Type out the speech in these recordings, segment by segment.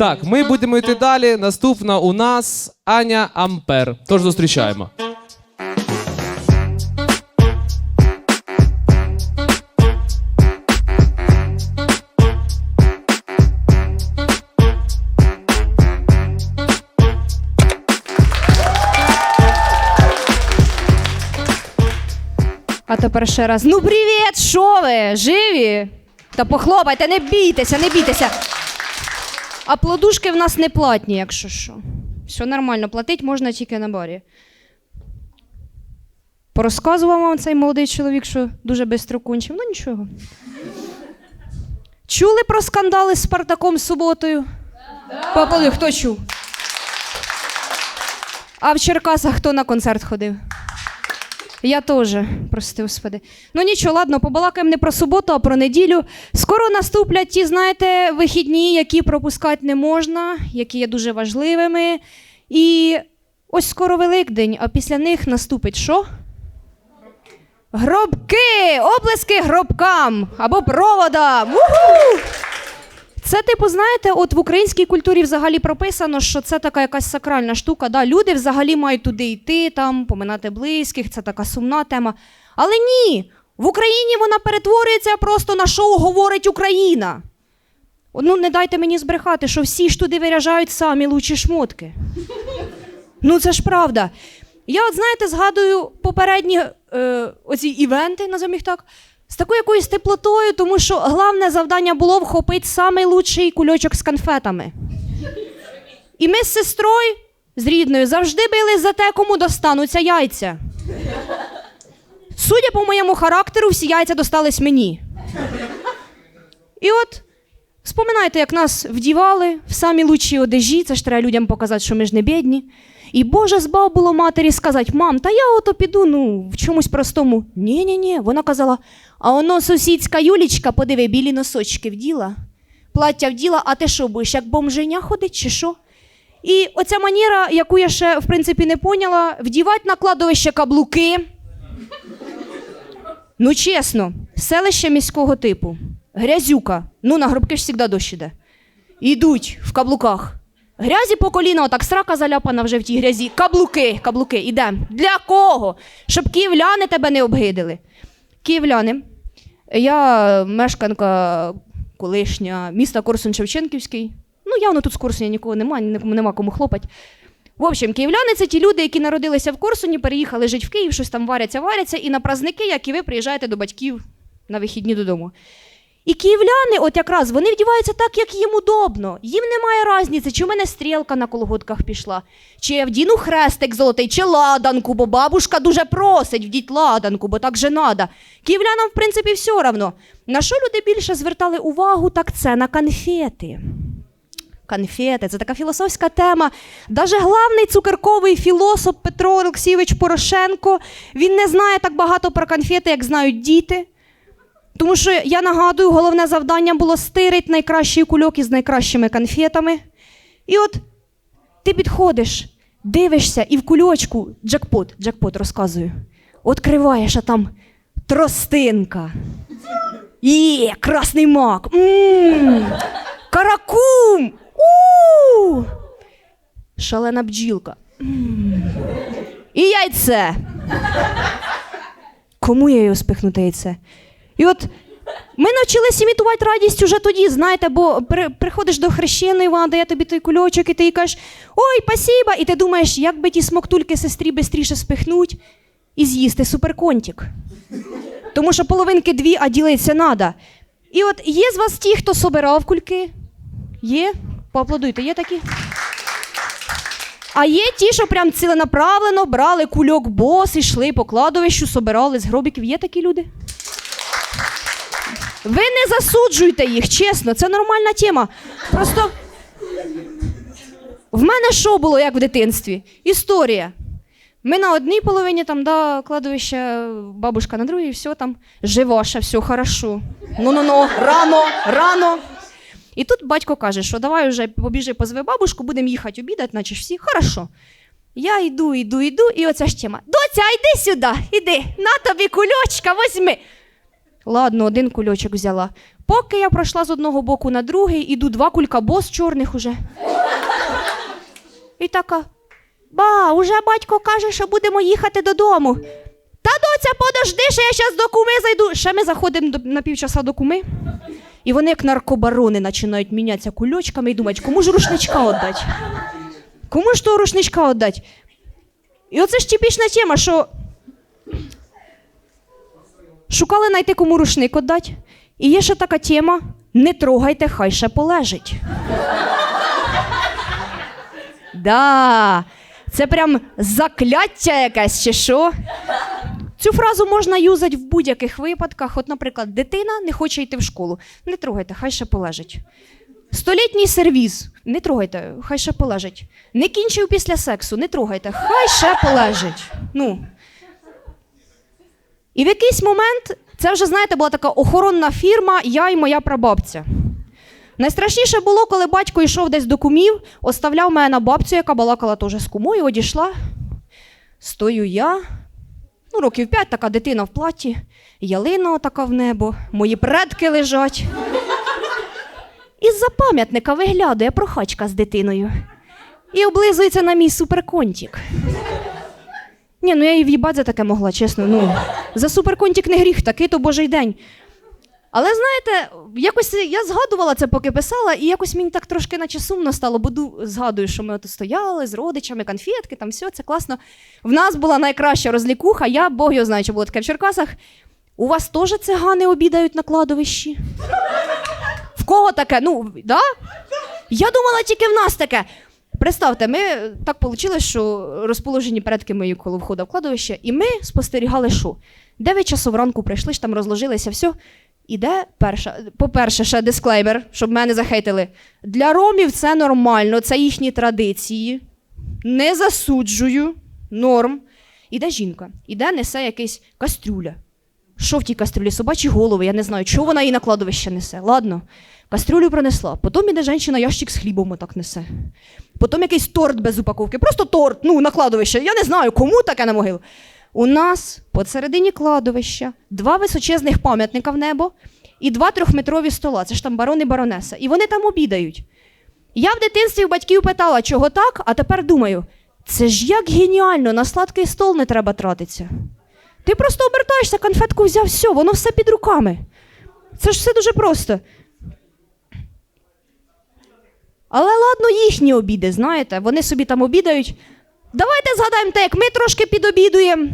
Так, ми будемо йти далі. Наступна у нас Аня Ампер. Тож зустрічаємо. А тепер ще раз. Ну, привіт! Що ви? Живі? Та похлопайте, не бійтеся, не бійтеся. А плодушки в нас не платні, якщо що. Все нормально, платить можна тільки на барі. Порозказував вам цей молодий чоловік, що дуже швидко кончив. Ну нічого. Чули про скандали з Спартаком суботою? Поаплодуй, хто чув? А в Черкасах хто на концерт ходив? Я теж, прости господи. Ну нічого, ладно, побалакаємо не про суботу, а про неділю. Скоро наступлять ті, знаєте, вихідні, які пропускати не можна, які є дуже важливими. І ось скоро Великдень, а після них наступить що? Гробки! Облески гробкам або проводам! Уху! Це, типу, знаєте, от в українській культурі взагалі прописано, що це така якась сакральна штука. Да? Люди взагалі мають туди йти, там, поминати близьких, це така сумна тема. Але ні, в Україні вона перетворюється просто на шоу говорить Україна. Ну, не дайте мені збрехати, що всі ж туди виряжають самі лучші шмотки. Ну, це ж правда. Я, от знаєте, згадую попередні е, оці івенти, назовемо їх так, з такою якоюсь теплотою, тому що головне завдання було вхопити самий лучший кульочок з конфетами. І ми з сестрою, з рідною, завжди били за те, кому достануться яйця. Судя по моєму характеру, всі яйця достались мені. І от Споминайте, як нас вдівали в самі лучші одежі, це ж треба людям показати, що ми ж не бідні. І Боже збав було матері сказати, мам, та я ото піду, ну, в чомусь простому. Ні-ні-ні. Вона казала, а воно сусідська Юлічка, подиви, білі носочки вділа, плаття вділа, а ти що будеш, як бомженя ходить, чи що? І оця маніра, яку я ще, в принципі, не поняла, вдівати на кладовище каблуки. Ну, чесно, селище міського типу. Грязюка. Ну, на гробки ж завжди дощ іде. Ідуть в каблуках. Грязі по коліна, отак срака заляпана вже в тій грязі. Каблуки, каблуки, ідемо. Для кого? Щоб київляни тебе не обгидили. Київляни. Я мешканка колишня міста Корсун Шевченківський. Ну, явно тут з Корсуня нікого немає, нема кому хлопать. В общем, київляни це ті люди, які народилися в Корсуні, переїхали жити в Київ, щось там варяться, варяться, і на праздники, як і ви, приїжджаєте до батьків на вихідні додому. І київляни, от якраз, вони вдіваються так, як їм удобно. Їм немає різниці, чи в мене стрілка на колготках пішла, чи я вдіну хрестик золотий, чи ладанку, бо бабушка дуже просить вдіть ладанку, бо так же надо. Київлянам, в принципі, все равно. На що люди більше звертали увагу, так це на конфети. Конфети, це така філософська тема. Даже главний цукерковий філософ Петро Олексійович Порошенко він не знає так багато про конфети, як знають діти. Тому що я нагадую, головне завдання було стирити найкращий кульок із найкращими конфетами. І от ти підходиш, дивишся, і в кульочку джекпот, джекпот розказую. Откриваєш, а там тростинка. Є, красний мак. М, Каракум. У-у-у! Шалена бджілка. М. І яйце. Кому я його спихну те яйце? І от ми навчилися імітувати радість уже тоді, знаєте, бо при, приходиш до хрещеної, вона дає тобі той кульочок, і ти їй кажеш, ой, спасіба, і ти думаєш, як би ті смоктульки сестрі швидше спихнуть і з'їсти суперконтік. Тому що половинки дві, а ділитися треба. І от є з вас ті, хто собирав кульки? Є? Поаплодуйте, є такі? А є ті, що прям ціленаправлено брали кульок бос, йшли по кладовищу, собирали з гробиків. Є такі люди? Ви не засуджуйте їх, чесно, це нормальна тема. Просто в мене що було як в дитинстві? Історія. Ми на одній половині там, да, кладовище, бабушка на другій, все там живоша, все хорошо. Ну-ну-ну, рано, рано. І тут батько каже, що давай вже побіжи, позови бабушку, будемо їхати обідати, наче всі. Хорошо. Я йду, йду, йду, і оця ж тема. Доця, йди сюди, іди, на тобі кульочка, возьми. Ладно, один кульочок взяла. Поки я пройшла з одного боку на другий, іду два кулька бос чорних уже. І така. Ба, уже батько каже, що будемо їхати додому. Та доця, подожди, що я зараз до куми зайду. Ще ми заходимо на півчаса до куми. І вони, як наркобарони, починають мінятися кульочками і думають, кому ж рушничка віддати? Кому ж того рушничка віддати? І оце ж типічна тема, що шукали знайти кому рушник віддати. І є ще така тема: не трогайте, хай ще полежить. Да, це прям закляття якесь чи що. Цю фразу можна юзати в будь-яких випадках. От, наприклад, дитина не хоче йти в школу. Не трогайте, хай ще полежить. Столітній сервіз. Не трогайте, хай ще полежить. Не кінчив після сексу, не трогайте, хай ще полежить. Ну. І в якийсь момент це вже, знаєте, була така охоронна фірма Я і моя прабабця. Найстрашніше було, коли батько йшов десь до кумів, оставляв мене на бабцю, яка балакала теж з кумою, одійшла. Стою я, ну, років п'ять, така дитина в платі, ялина така в небо, мої предки лежать. Із-за пам'ятника виглядає прохачка з дитиною і облизується на мій суперконтік. Ні, ну я і в'їбать за таке могла, чесно. Ну, за суперконтік не гріх, такий то божий день. Але знаєте, якось я згадувала це, поки писала, і якось мені так трошки наче сумно стало, бо ду- згадую, що ми от стояли з родичами, конфетки, там все, це класно. В нас була найкраща розлікуха, я Бог його знає, що було таке в Черкасах. У вас теж цигани обідають на кладовищі? В кого таке? Ну, да? Я думала, тільки в нас таке. Представте, ми так вийшло, що розположені предки мої коло входу в кладовище, і ми спостерігали, що 9 часов ранку прийшли ж там, розложилися, все. Іде перша. По-перше, ще дисклеймер, щоб мене захейтили. Для ромів це нормально, це їхні традиції. Не засуджую, норм. Іде жінка, іде, несе якийсь кастрюля. Що в тій кастрюлі? Собачі голови, я не знаю, чого вона її на кладовище несе. Ладно, кастрюлю принесла. Потім іде жінка ящик з хлібом отак несе. Потім якийсь торт без упаковки. Просто торт, ну, на кладовище. Я не знаю, кому таке на могилу. У нас посередині кладовища два височезних пам'ятника в небо і два трьохметрові стола. Це ж там барон і баронеса. І вони там обідають. Я в дитинстві у батьків питала, чого так, а тепер думаю, це ж як геніально, на сладкий стол не треба тратитися. Ти просто обертаєшся, конфетку взяв, все, воно все під руками. Це ж все дуже просто. Але ладно, їхні обіди, знаєте, вони собі там обідають. Давайте згадаємо те, як ми трошки підобідуємо.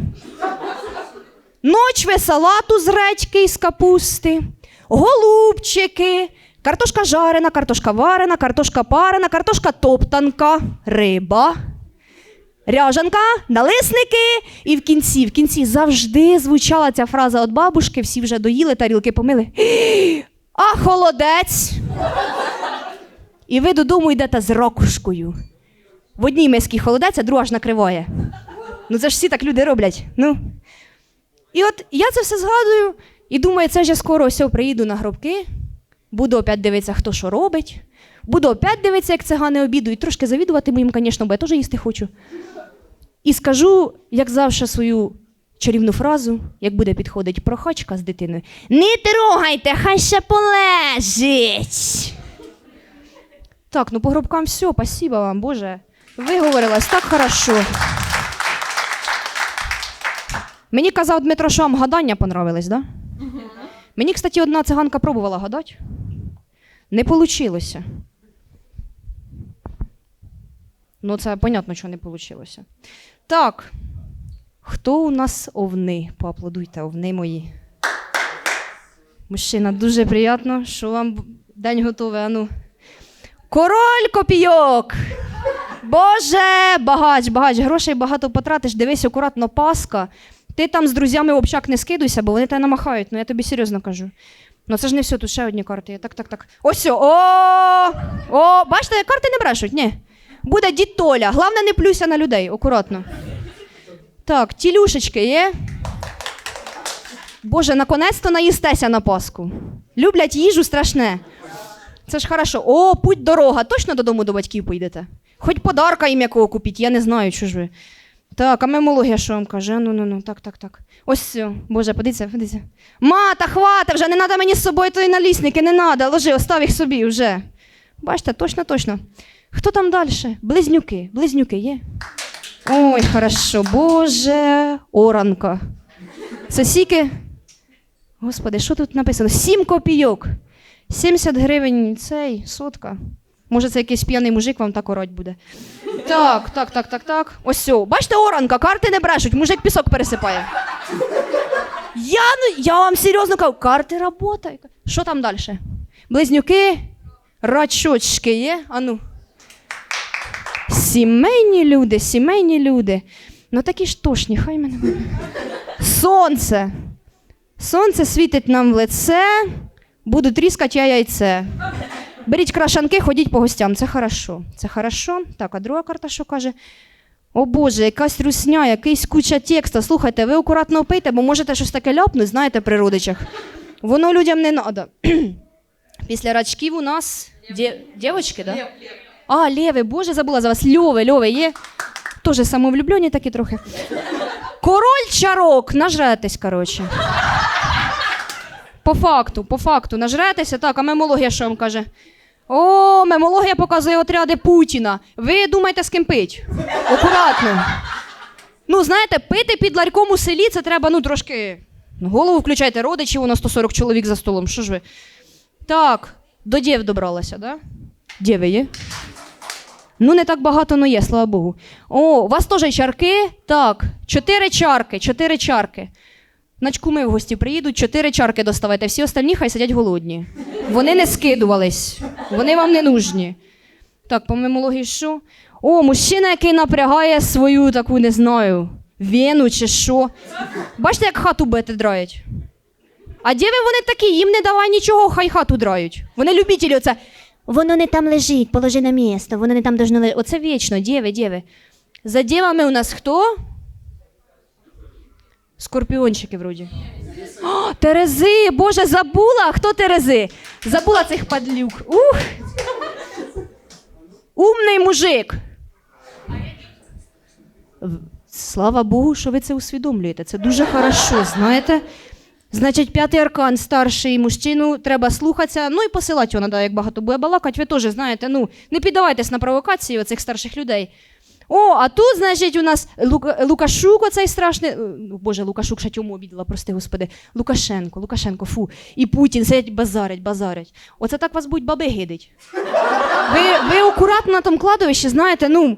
Ночве салату з редьки і з капусти, голубчики, картошка жарена, картошка варена, картошка парена, картошка топтанка, риба. Ряжанка, налисники, і в кінці, в кінці завжди звучала ця фраза від бабушки, всі вже доїли, тарілки помили. А холодець. І ви додому йдете з ракушкою. В одній мисці холодець, а друга ж накриває. Ну це ж всі так люди роблять. Ну. І от я це все згадую і думаю, це ж я скоро все приїду на гробки, буду опять дивитися, хто що робить. Буду опять дивитися, як цигани обідують, трошки завідувати їм, звісно, бо я теж їсти хочу. І скажу, як завжди, свою чарівну фразу, як буде підходить прохачка з дитиною. Не трогайте, хай ще полежить. Так, ну по гробкам все, спасибо вам, Боже. Виговорилась так хорошо. Мені казав Дмитро, що вам гадання понравились, да? Мені, кстати, одна циганка пробувала гадати. Не вийшло. Ну, це понятно, що не вийшло. Так. Хто у нас овни? Поаплодуйте, овни мої. Мужчина, дуже приємно, що вам день готовий. Ану. Король копійок! Боже, багач, багач, грошей багато потратиш, дивись акуратно паска. Ти там з друзями в общак не скидуйся, бо вони тебе намахають. Ну я тобі серйозно кажу. Ну це ж не все, тут ще одні карти. Так, так, так. Ось о! О, бачите, карти не брешуть, ні. Буде дід Толя. Головне, не плюйся на людей, акуратно. Так, тілюшечки є. Боже, наконець-то наїстеся на Пасху. Люблять їжу страшне. Це ж хорошо. О, путь дорога. Точно додому до батьків поїдете? Хоч подарка їм якого купіть, я не знаю, що ж ви. Так, а мемологія що вам каже? Ну, ну, ну, так, так, так. Ось все. Боже, подивіться, подивіться. Мата, хвата, вже не треба мені з собою тої налісники, не треба. Ложи, остав їх собі вже. Бачите, точно, точно. Хто там далі? Близнюки. Близнюки є? Ой, хорошо, Боже, оранка. Це сіки. Господи, що тут написано? Сім копійок. 70 гривень цей, сотка. Може, це якийсь п'яний мужик вам так орать буде. Так, так, так, так, так. Ось все. Бачите, оранка, карти не брешуть, мужик пісок пересипає. Я, ну, я вам серйозно кажу, карти работають. Що там далі? Близнюки, рачочки є? Ану. Сімейні люди, сімейні люди. Ну такі ж тошні, хай мене. Сонце. Сонце світить нам в лице, буду тріскати я яйце. Беріть крашанки, ходіть по гостям. Це хорошо. Це хорошо. Так, а друга карта що каже? О Боже, якась русня, якийсь куча текста. Слухайте, ви акуратно пийте, бо можете щось таке ляпнути, знаєте, при родичах. Воно людям не треба. Після рачків у нас Дє... дівочки, да? А, Лєви, Боже, забула за вас. Льови, Льови є. Тоже самовлюблені такі трохи. Король чарок, нажретесь, коротше. По факту, по факту, нажретеся, так, а мемологія що вам каже? О, мемологія показує отряди Путіна. Ви думаєте, з ким пить? Акуратно. Ну, знаєте, пити під ларьком у селі це треба, ну, трошки. Ну, Голову включайте, родичів, у нас 140 чоловік за столом. Що ж ви? Так, до дів добралася, да? Дєви є? Ну, не так багато, але є, слава Богу. О, у вас теж чарки? Так, чотири чарки, чотири чарки. На чкуми в гості приїдуть, чотири чарки доставайте, всі остальні хай сидять голодні. Вони не скидувались, вони вам не нужні. Так, по мемології що? О, мужчина, який напрягає свою таку, не знаю, вену чи що. Бачите, як хату бити драють? А діви вони такі, їм не давай нічого, хай хату драють. Вони любителі оце. Воно не там лежить, положи на місто, воно не там должно лежати. Оце вічно, діви, діви. За дівами у нас хто? Скорпіончики вроді. О, Терези! Боже, забула! Хто Терези? Забула цих падлюк. Ух! Умний мужик. Слава Богу, що ви це усвідомлюєте. Це дуже хорошо, знаєте. Значить, п'ятий аркан, старший мужчину, треба слухатися. Ну і посилати його треба, як багато буде балакати. Ви теж знаєте, ну не піддавайтесь на провокації оцих старших людей. О, а тут, значить, у нас Лука, Лукашук, оцей страшний. е, Боже, Лукашук ще тьому обідала, прости господи. Лукашенко, Лукашенко, фу. І Путін сидять базарять, базарять. Оце так вас будуть баби гидить. Ви, ви акуратно на тому кладовищі, знаєте, ну,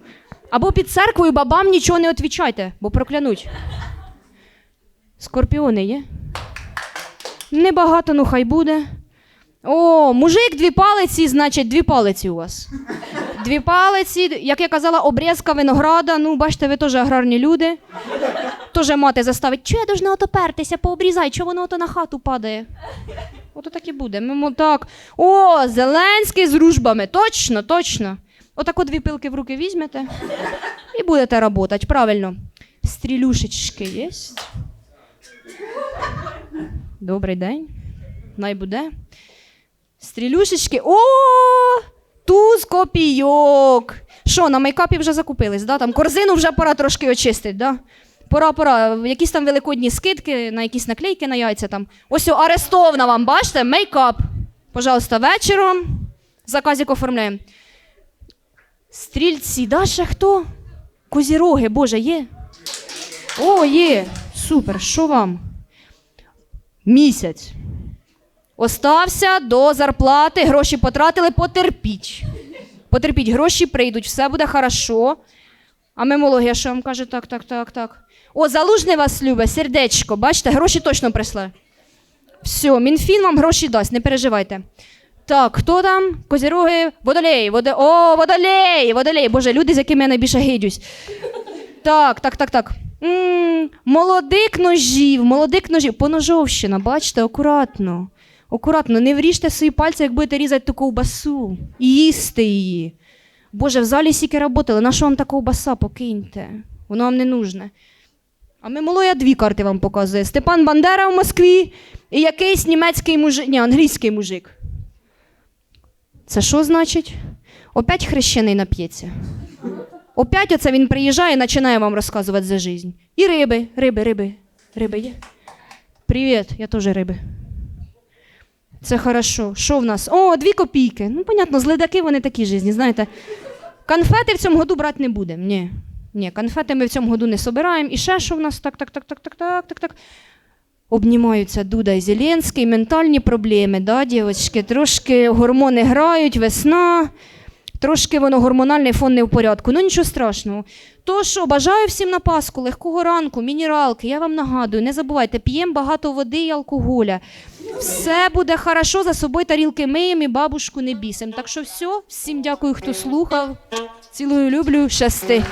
або під церквою бабам нічого не відвічайте, бо проклянуть. Скорпіони є? Небагато, ну хай буде. О, мужик, дві палиці, значить, дві палиці у вас. Дві палиці, як я казала, обрізка винограда. Ну, бачите, ви теж аграрні люди. Теж мати заставить, чого я должна ото пертися, пообрізай, чого воно ото на хату падає. Ото так і буде. Мимо так. О, Зеленський з ружбами. Точно, точно. Отако дві пилки в руки візьмете і будете працювати. Правильно. Стрілюшечки є. Добрий день. Най буде. Стрілюшечки. О! Туз копійок. Що, на мейкапі вже закупились, да? Там корзину вже пора трошки очистити, да? Пора, пора. Якісь там великодні скидки, на якісь наклейки на яйця там. Ось арестована вам, бачите? Мейкап. Пожалуйста, вечором. Заказик оформляємо. Стрільці, да, ще хто? Козіроги, боже, є? О, є. Супер. Що вам? Місяць. Остався до зарплати, гроші потратили, потерпіть. Потерпіть, гроші прийдуть, все буде хорошо. А мемологія, що вам каже, так, так, так, так. О, залужний вас любить, сердечко, бачите, гроші точно прийшли. Все, Мінфін вам гроші дасть, не переживайте. Так, хто там? Козіроги, водолей, воде... О, водолей, водолей. Боже, люди, з якими я найбільше гидюсь. Так, так, так, так. м молодик ножів, молодик ножів. Поножовщина, бачите, акуратно. Акуратно, не вріжте свої пальці, як будете різати ту ковбасу. І їсти її. Боже, в залі сіки работали, на що вам та ковбаса, покиньте. Воно вам не нужне. А Мимолоя дві карти вам показує: Степан Бандера в Москві і якийсь німецький мужик, ні, англійський мужик. Це що значить? Опять хрещений нап'ється. Опять оце він приїжджає і починає вам розказувати за життя. І риби, риби, риби, риби є. Привіт, я теж риби. Це хорошо. Що в нас? О, дві копійки. Ну, понятно, злидаки вони такі жизні, знаєте. Конфети в цьому году брати не будемо. Ні. Ні, конфети ми в цьому году не собираємо. І ще що в нас? Так, так, так, так, так, так, так, так. Обнімаються Дуда і Зеленський, ментальні проблеми, да, дівчатки? Трошки гормони грають, весна, трошки воно гормональний фон не в порядку. Ну нічого страшного. То що, бажаю всім на Пасху, легкого ранку, мінералки. Я вам нагадую, не забувайте, п'ємо багато води і алкоголя. Все буде хорошо, за собою тарілки миємо і бабушку не бісимо. Так що все, всім дякую, хто слухав. Цілую, люблю, щасти.